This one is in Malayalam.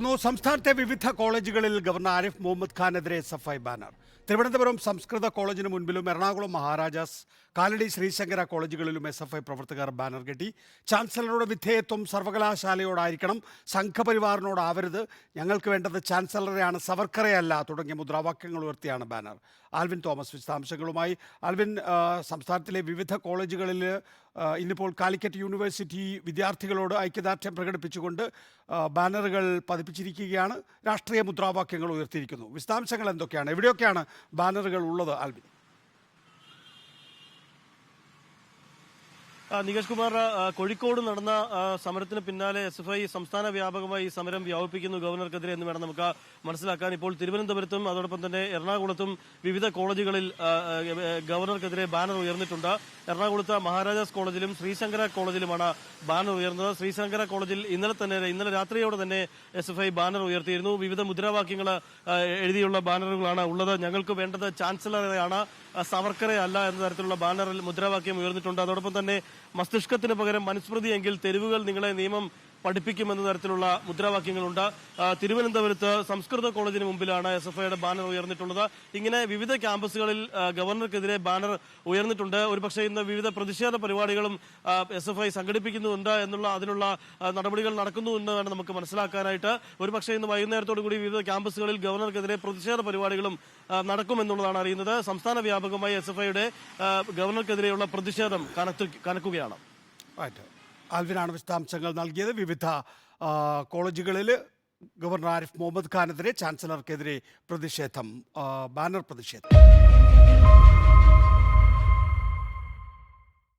സംസ്ഥാനത്തെ വിവിധ കോളേജുകളിൽ governor Arif Muhammad ഖാനെതിരെ S F I banner. Thiruvananthapuram സംസ്കൃത കോളേജിന് മുൻപിലും എറണാകുളം മഹാരാജാസ് കാലടി ശ്രീശങ്കര കോളേജുകളിലും എസ് എഫ് ഐ പ്രവർത്തകർ ബാനർ കെട്ടി. ചാൻസലറുടെ വിധേയത്വം സർവകലാശാലയോടായിരിക്കണം സംഘപരിവാറിനോടാവരുത് ഞങ്ങൾക്ക് വേണ്ടത് ചാൻസലറെയാണ് സവർക്കറെയല്ല തുടങ്ങിയ മുദ്രാവാക്യങ്ങൾ ഉയർത്തിയാണ് ബാനർ. ആൽവിൻ തോമസ് വിശദാംശങ്ങളുമായി. ആൽവിൻ സംസ്ഥാനത്തിലെ വിവിധ കോളേജുകളിൽ ഇന്നിപ്പോൾ കാലിക്കറ്റ് യൂണിവേഴ്സിറ്റി വിദ്യാർത്ഥികളോട് ഐക്യദാർഢ്യം പ്രകടിപ്പിച്ചുകൊണ്ട് ബാനറുകൾ പതിപ്പിച്ചിരിക്കുകയാണ്. രാഷ്ട്രീയ മുദ്രാവാക്യങ്ങൾ ഉയർത്തിയിരിക്കുന്നു. വിശദാംശങ്ങൾ എന്തൊക്കെയാണ്? എവിടെയൊക്കെയാണ് ബാനറുകൾ ഉള്ളത് ആൽവിൻ നികേഷ് കുമാർ കോഴിക്കോട് നടന്ന സമരത്തിന് പിന്നാലെ എസ് എഫ് ഐ സംസ്ഥാന വ്യാപകമായി ഈ സമരം വ്യാപിപ്പിക്കുന്നു ഗവർണർക്കെതിരെ എന്ന് വേണം നമുക്ക് മനസ്സിലാക്കാൻ. ഇപ്പോൾ തിരുവനന്തപുരത്തും അതോടൊപ്പം തന്നെ എറണാകുളത്തും വിവിധ കോളേജുകളിൽ ഗവർണർക്കെതിരെ ബാനർ ഉയർന്നിട്ടുണ്ട്. എറണാകുളത്ത് മഹാരാജാസ് കോളേജിലും ശ്രീശങ്കര കോളേജിലുമാണ് ബാനർ ഉയർന്നത്. ശ്രീശങ്കര കോളേജിൽ ഇന്നലെ തന്നെ ഇന്നലെ രാത്രിയോടെ തന്നെ എസ് എഫ് ഐ ബാനർ ഉയർത്തിയിരുന്നു. വിവിധ മുദ്രാവാക്യങ്ങൾ എഴുതിയുള്ള ബാനറുകളാണ് ഉള്ളത്. ഞങ്ങൾക്ക് വേണ്ടത് ചാൻസലറെയാണ് സവർക്കറെ അല്ല എന്ന തരത്തിലുള്ള ബാനറിൽ മുദ്രാവാക്യം ഉയർന്നിട്ടുണ്ട്. അതോടൊപ്പം തന്നെ മസ്തിഷ്കത്തിന് പകരം മനുസ്മൃതിയെങ്കിൽ തെരുവുകൾ നിങ്ങളെ നിയമം പഠിപ്പിക്കുമെന്ന തരത്തിലുള്ള മുദ്രാവാക്യങ്ങളുണ്ട്. തിരുവനന്തപുരത്ത് സംസ്കൃത കോളേജിന് മുമ്പിലാണ് എസ് എഫ് ഐയുടെ ബാനർ ഉയർന്നിട്ടുള്ളത്. ഇങ്ങനെ വിവിധ ക്യാമ്പസുകളിൽ ഗവർണർക്കെതിരെ ബാനർ ഉയർന്നിട്ടുണ്ട്. ഒരുപക്ഷെ ഇന്ന് വിവിധ പ്രതിഷേധ പരിപാടികളും എസ് എഫ് ഐ സംഘടിപ്പിക്കുന്നുണ്ട് എന്നുള്ള അതിനുള്ള നടപടികൾ നടക്കുന്നു എന്ന് വേണം നമുക്ക് മനസ്സിലാക്കാനായിട്ട്. ഒരുപക്ഷെ ഇന്ന് വൈകുന്നേരത്തോടു കൂടി വിവിധ ക്യാമ്പസുകളിൽ ഗവർണർക്കെതിരെ പ്രതിഷേധ പരിപാടികളും നടക്കുമെന്നുള്ളതാണ് അറിയുന്നത്. സംസ്ഥാന വ്യാപകമായി എസ് എഫ് ഐയുടെ ഗവർണർക്കെതിരെയുള്ള പ്രതിഷേധം കനക്കുകയാണ്. ആൽവിനാണ് വിശദാംശങ്ങൾ നൽകിയത്. വിവിധ കോളേജുകളിൽ ഗവർണർ ആരിഫ് മുഹമ്മദ് ഖാനെതിരെ ചാൻസലർക്കെതിരെ പ്രതിഷേധം ബാനർ പ്രതിഷേധം.